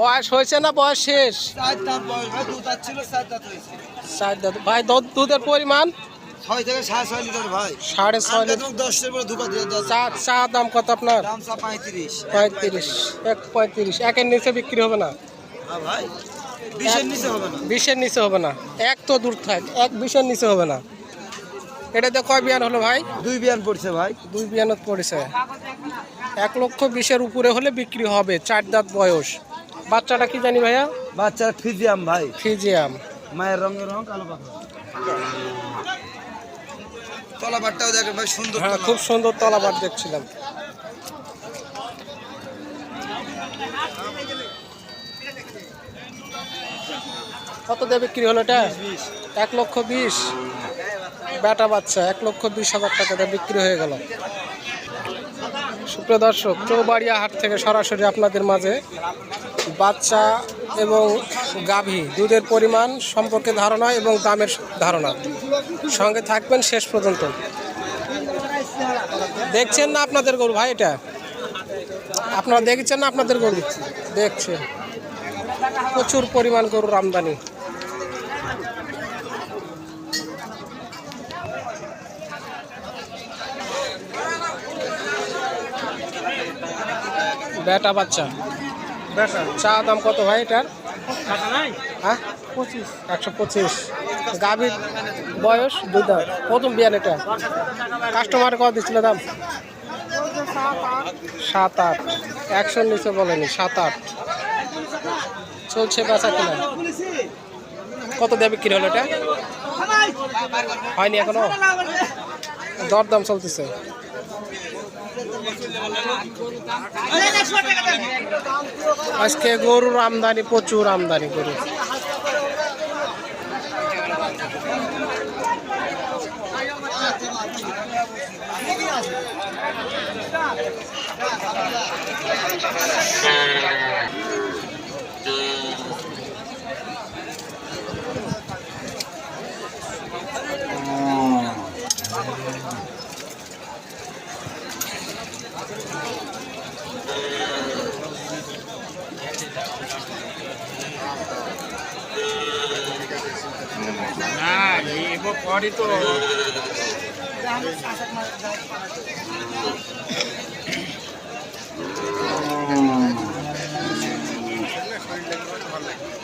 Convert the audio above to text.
বয়স হয়েছে না বয়স শেষ? চার দাঁত। ভাই দুধের পরিমাণ? ছয় থেকে সাড়ে ছয় লিটার। ভাই সাড়ে ছয় লিটার আমি দশের পরে দিয়ে চা চা দাম কত আপনার? দাম চা পঁয়ত্রিশ। পঁয়ত্রিশ এক পঁয়ত্রিশ। একের নিচে বিক্রি হবে না? হ্যাঁ ভাই বিশের নিচে হবে না। বিশের নিচে হবে না। এক তো দূর থাক। এক বিশের নিচে হবে না। এটাতে কয় বিয়ান হলো ভাই? দুই বিয়ান পড়ছে ভাই। দুই বিয়ানত পড়েছে। এক লক্ষ বিশের উপরে হলে বিক্রি হবে চার দাঁত বয়স। বাচ্চাটা কি জানি ভাইয়া? বাচ্চার ফিজিয়াম ভাই। ফিজিয়াম। মায়ের রঙের রং কালো পাখা তলা দেখেন ভাই সুন্দর হ্যাঁ তলা। খুব সুন্দর তলাবার দেখছিলাম। কত দিয়ে বিক্রি হলো এটা? এক লক্ষ বিশ। বেটা বাচ্চা, এক লক্ষ বিশ হাজার টাকা দিয়ে বিক্রি হয়ে গেল। সুপ্রিয় দর্শক, চৌবাড়িয়া হাট থেকে সরাসরি আপনাদের মাঝে বাচ্চা এবং গাভী, দুধের পরিমাণ সম্পর্কে ধারণা এবং দামের ধারণা। সঙ্গে থাকবেন শেষ পর্যন্ত। দেখছেন না আপনাদের গরু ভাই এটা? আপনারা দেখছেন না আপনাদের গরু? দেখছেন প্রচুর পরিমাণ গরুর আমদানি। বেটা বাচ্চা। বেটা। চা দাম কত ভাই এটার? হ্যাঁ? পঁচিশ। একশো পঁচিশ। গাভীর বয়স দুই দাম প্রথম বিয়ান এটা। কাস্টমার কত দিচ্ছিল দাম? সাত আট। একশোর নিচে বলেনি সাত আট। চলছে বেচা কিনা। কত দেবে বিক্রি হলো এটা? হয়নি এখনও? দরদাম চলতেছে। আজকে গরুর আমদানি প্রচুর আমদানি গরু। না এবার পরই তো। শরীর লাগবে ভালো